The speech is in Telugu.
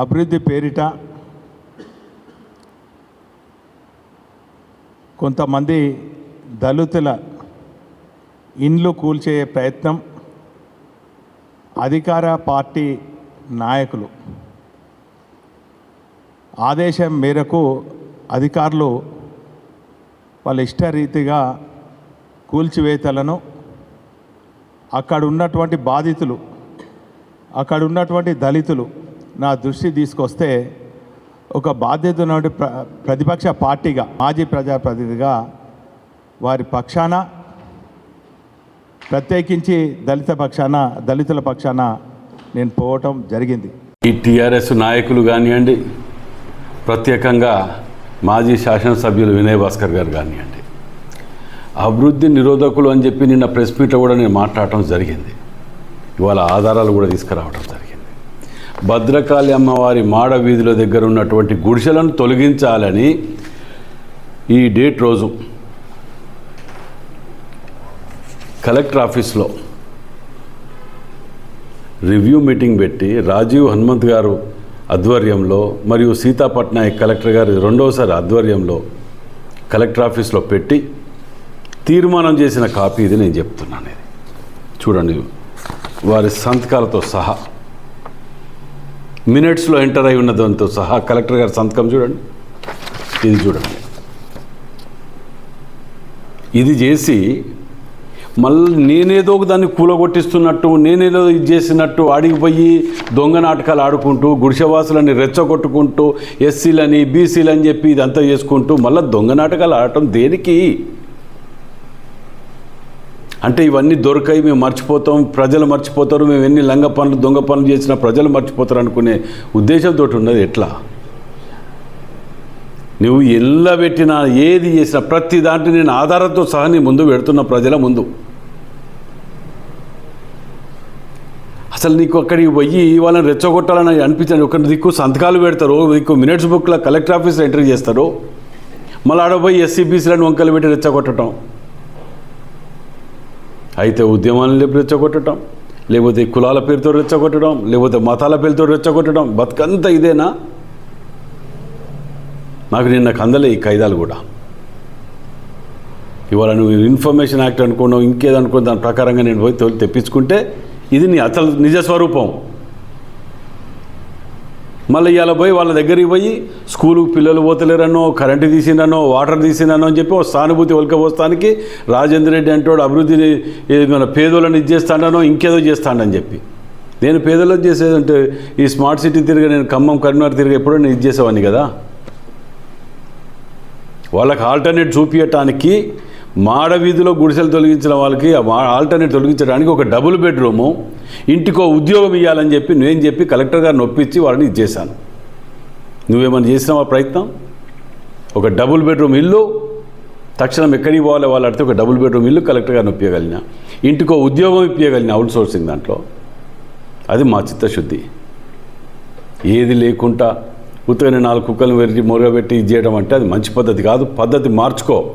అభివృద్ధి పేరిట కొంతమంది దళితుల ఇండ్లు కూల్చే ప్రయత్నం అధికార పార్టీ నాయకులు. ఆదేశం మేరకు అధికారులు వాళ్ళ ఇష్టరీతిగా కూల్చివేతలను అక్కడ ఉన్నటువంటి బాధితులు అక్కడ ఉన్నటువంటి దళితులు నా దృష్టి తీసుకొస్తే ఒక బాధ్యత ఉన్నటువంటి ప్ర ప్రతిపక్ష పార్టీగా మాజీ ప్రజాప్రతినిధిగా వారి పక్షాన ప్రత్యేకించి దళిత పక్షాన దళితుల పక్షాన నేను పోవటం జరిగింది. ఈ టీఆర్ఎస్ నాయకులు కానివ్వండి ప్రత్యేకంగా మాజీ శాసనసభ్యులు వినయ్ భాస్కర్ గారు కానివ్వండి అభివృద్ధి నిరోధకులు అని చెప్పి నిన్న ప్రెస్ మీట్లో కూడా నేను మాట్లాడటం జరిగింది. ఇవాళ ఆధారాలు కూడా తీసుకురావడం జరిగింది. భద్రకాళి అమ్మవారి మాడ వీధుల దగ్గర ఉన్నటువంటి గుడిసెలను తొలగించాలని ఈ డేట్ రోజు కలెక్టర్ ఆఫీస్లో రివ్యూ మీటింగ్ పెట్టి రాజీవ్ హనుమంత్ గారు ఆధ్వర్యంలో మరియు సీతాపట్నాయక్ కలెక్టర్ గారి రెండవసారి ఆధ్వర్యంలో కలెక్టర్ ఆఫీస్లో పెట్టి తీర్మానం చేసిన కాపీ ఇది నేను చెప్తున్నాను ఇది. చూడండి వారి సంతకాలతో సహా మినిట్స్లో ఎంటర్ అయి ఉన్న దాంతో సహా కలెక్టర్ గారి సంతకం చూడండి. ఇది చూడండి. ఇది చేసి మళ్ళీ నేనేదో ఒక దాన్ని కూలగొట్టిస్తున్నట్టు నేనేదో ఇది చేసినట్టు అడిగిపోయి దొంగ నాటకాలు ఆడుకుంటూ గుడిసెవాసులని రెచ్చగొట్టుకుంటూ ఎస్సీలని బీసీలని చెప్పి ఇదంతా చేసుకుంటూ మళ్ళీ దొంగ నాటకాలు ఆడటం దేనికి? అంటే ఇవన్నీ దొరకాయి మేము మర్చిపోతాం ప్రజలు మర్చిపోతారు మేము ఎన్ని లంగ పనులు దొంగ పనులు చేసినా ప్రజలు మర్చిపోతారు అనుకునే ఉద్దేశంతో ఉన్నది ఎట్లా? నువ్వు ఎల్లబెట్టినా ఏది చేసినా ప్రతి దాంట్లో నేను ఆధారంతో సహా నీ ముందు పెడుతున్న ప్రజల ముందు. అసలు నీకు అక్కడికి పోయి వాళ్ళని రెచ్చగొట్టాలని అనిపించండి ఒక దిక్కు సంతకాలు పెడతారు దిక్కు మినిట్స్ బుక్లో కలెక్టర్ ఆఫీస్లో ఎంట్రీ చేస్తారు. మళ్ళీ ఆడపోయి పోయి వంకలు పెట్టి రెచ్చగొట్టడం అయితే ఉద్యమాలను రెచ్చగొట్టడం లేకపోతే కులాల పేరుతో రెచ్చగొట్టడం లేకపోతే మతాల పేరుతో రెచ్చగొట్టడం బతుకంతా ఇదేనా? నాకు నిన్న కందలే ఈ ఖైదాలు కూడా. ఇవాళ నువ్వు ఇన్ఫర్మేషన్ యాక్ట్ అనుకున్నావు ఇంకేదనుకో దాని ప్రకారంగా నేను పోయి తోలి తెప్పించుకుంటే ఇది నీ అసలు నిజ స్వరూపం. మళ్ళీ ఇవాళ పోయి వాళ్ళ దగ్గరికి పోయి స్కూలుకు పిల్లలు పోతలేరనో కరెంటు తీసిందనో వాటర్ తీసిండనో అని చెప్పి ఒక సానుభూతి ఒలకపోస్తానికి రాజేంద్ర రెడ్డి అంటాడు అభివృద్ధిని మన పేదోళ్ళని ఇది చేస్తాడనో ఇంకేదో చేస్తాడని చెప్పి. నేను పేదలకు చేసేదంటే ఈ స్మార్ట్ సిటీ తిరిగి నేను ఖమ్మం కరీంనగర్ తిరిగి ఎప్పుడో నేను ఇది చేసేవాడిని కదా. వాళ్ళకి ఆల్టర్నేట్ చూపించటానికి మాడ వీధిలో గుడిసెలు తొలగించిన వాళ్ళకి ఆ ఆల్టర్నేట్ తొలగించడానికి ఒక డబుల్ బెడ్రూము ఇంటికో ఉద్యోగం ఇవ్వాలని చెప్పి నేను చెప్పి కలెక్టర్ గారిని ఒప్పించి వాళ్ళని ఇచ్చేశాను నువ్వేమైనా చేసినావా ప్రయత్నం? ఒక డబుల్ బెడ్రూమ్ ఇల్లు తక్షణం ఎక్కడికి పోవాలి వాళ్ళు అడితే ఒక డబుల్ బెడ్రూమ్ ఇల్లు కలెక్టర్ గారిని ఒప్పగలిగిన ఇంటికో ఉద్యోగం ఇప్పించగలిగిన అవుట్ సోర్సింగ్ దాంట్లో. అది మా చిత్తశుద్ధి. ఏది లేకుండా ఉత్తగానే నాలుగు కుక్కలను పెట్టి మొరగబెట్టి ఇది చేయడం అంటే అది మంచి పద్ధతి కాదు. పద్ధతి మార్చుకో.